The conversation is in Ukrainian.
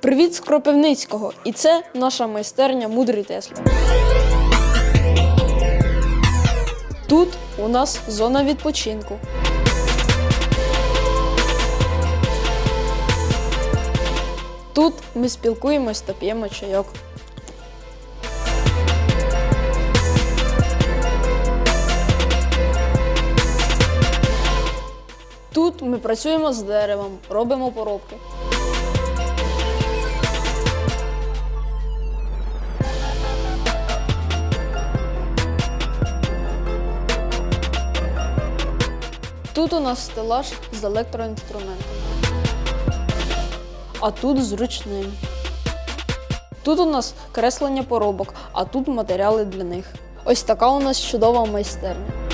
Привіт з Кропивницького! І це наша майстерня Мудрий Тесла. Тут у нас зона відпочинку. Тут ми спілкуємось та п'ємо чайок. Тут ми працюємо з деревом, робимо поробки. Тут у нас стелаж з електроінструментами. А тут зручним. Тут у нас креслення поробок, а тут матеріали для них. Ось така у нас чудова майстерня.